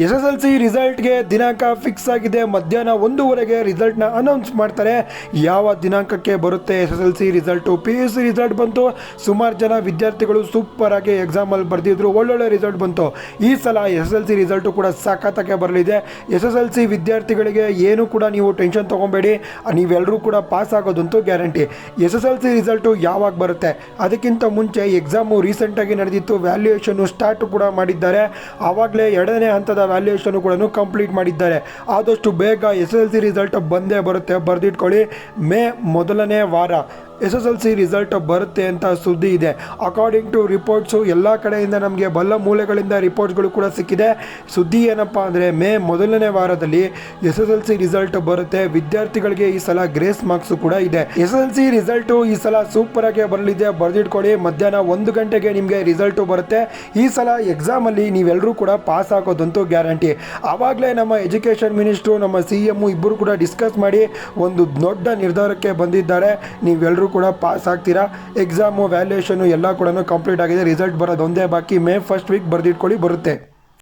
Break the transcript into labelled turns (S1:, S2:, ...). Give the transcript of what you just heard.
S1: S S L C ರಿಸಲ್ಟ್ಗೆ ದಿನಾಂಕ fix ಆಗಿದೆ. ಮಧ್ಯಾಹ್ನ ಒಂದೂವರೆಗೆ ರಿಸಲ್ಟ್ನ ಅನೌನ್ಸ್ ಮಾಡ್ತಾರೆ. ಯಾವ ದಿನಾಂಕಕ್ಕೆ ಬರುತ್ತೆ S S L C result? P U C result ಬಂತು. ಸುಮಾರು ಜನ ವಿದ್ಯಾರ್ಥಿಗಳು ಸೂಪರ್ ಆಗಿ ಎಕ್ಸಾಮಲ್ಲಿ ಬರೆದಿದ್ರು. ಒಳ್ಳೊಳ್ಳೆ ರಿಸಲ್ಟ್ ಬಂತು. ಈ ಸಲ S S L C result ಕೂಡ ಸಖತ್ತಾಗೆ ಬರಲಿದೆ. ಎಸ್ ಎಸ್ ಎಲ್ ಸಿ ವಿದ್ಯಾರ್ಥಿಗಳಿಗೆ ಏನೂ ಕೂಡ ನೀವು ಟೆನ್ಷನ್ ತೊಗೊಬೇಡಿ. ನೀವೆಲ್ಲರೂ ಕೂಡ pass ಆಗೋದಂತೂ guarantee. S S L C result ಯಾವಾಗ ಬರುತ್ತೆ? ಅದಕ್ಕಿಂತ ಮುಂಚೆ ಎಕ್ಸಾಮು ರೀಸೆಂಟಾಗಿ ನಡೆದಿತ್ತು. ವ್ಯಾಲ್ಯೂಯೇಷನ್ನು ಸ್ಟಾರ್ಟ್ ಕೂಡ ಮಾಡಿದ್ದಾರೆ. ಆವಾಗಲೇ ಎರಡನೇ ಹಂತದ ವ್ಯಾಲ್ಯೂಯೇಷನ್ ಕೂಡ ಕಂಪ್ಲೀಟ್ ಮಾಡಿದ್ದಾರೆ. ಆದಷ್ಟು ಬೇಗ ಎಸ್ ಎಲ್ ಸಿ ರಿಸಲ್ಟ್ ಬಂದೇ ಬರುತ್ತೆ. ಬರೆದಿಟ್ಕೊಳ್ಳಿ. ಮೇ ಮೊದಲನೇ ವಾರ. S S L C result ಬರುತ್ತೆ ಅಂತ ಸುದ್ದಿ ಇದೆ. ಅಕಾರ್ಡಿಂಗ್ ಟು ರಿಪೋರ್ಟ್ಸು ಎಲ್ಲ ಕಡೆಯಿಂದ ನಮಗೆ ಬಲ್ಲ ಮೂಲೆಗಳಿಂದ ರಿಪೋರ್ಟ್ಸ್ಗಳು ಕೂಡ ಸಿಕ್ಕಿದೆ. ಸುದ್ದಿ ಏನಪ್ಪ ಅಂದರೆ, ಮೇ ಮೊದಲನೇ ವಾರದಲ್ಲಿ S S L C result ಬರುತ್ತೆ. ವಿದ್ಯಾರ್ಥಿಗಳಿಗೆ ಈ ಸಲ ಗ್ರೇಸ್ ಮಾರ್ಕ್ಸು ಕೂಡ ಇದೆ. ಎಸ್ ಎಲ್ ಸಿ ರಿಸಲ್ಟು ಈ ಸಲ ಸೂಪರ್ ಆಗಿ ಬರಲಿದೆ. ಬರೆದಿಟ್ಕೊಳ್ಳಿ. ಮಧ್ಯಾಹ್ನ ಒಂದು ಗಂಟೆಗೆ ನಿಮಗೆ ರಿಸಲ್ಟು ಬರುತ್ತೆ. ಈ ಸಲ ಎಕ್ಸಾಮಲ್ಲಿ ನೀವೆಲ್ಲರೂ ಕೂಡ ಪಾಸ್ ಆಗೋದಂತೂ ಗ್ಯಾರಂಟಿ ಆವಾಗಲೇ ನಮ್ಮ ಎಜುಕೇಷನ್ ಮಿನಿಸ್ಟ್ರು ನಮ್ಮ ಸಿ ಎಮ್ಮು ಇಬ್ಬರು ಕೂಡ ಡಿಸ್ಕಸ್ ಮಾಡಿ ಒಂದು ದೊಡ್ಡ ನಿರ್ಧಾರಕ್ಕೆ ಬಂದಿದ್ದಾರೆ. ನೀವೆಲ್ಲರೂ ಕೂಡ ಪಾಸ್ ಆಗ್ತೀರಾ? ಎಕ್ಸಾಮು ವ್ಯಾಲ್ಯೂಯೇಷನು ಎಲ್ಲ ಕೂಡ ಕಂಪ್ಲೀಟ್ ಆಗಿದೆ. ರಿಸಲ್ಟ್ ಬರೋದು ಒಂದೇ ಬಾಕಿ. ಮೇ ಫಸ್ಟ್ ವೀಕ್ ಬರೆದಿಟ್ಕೊಳ್ಳಿ, ಬರುತ್ತೆ.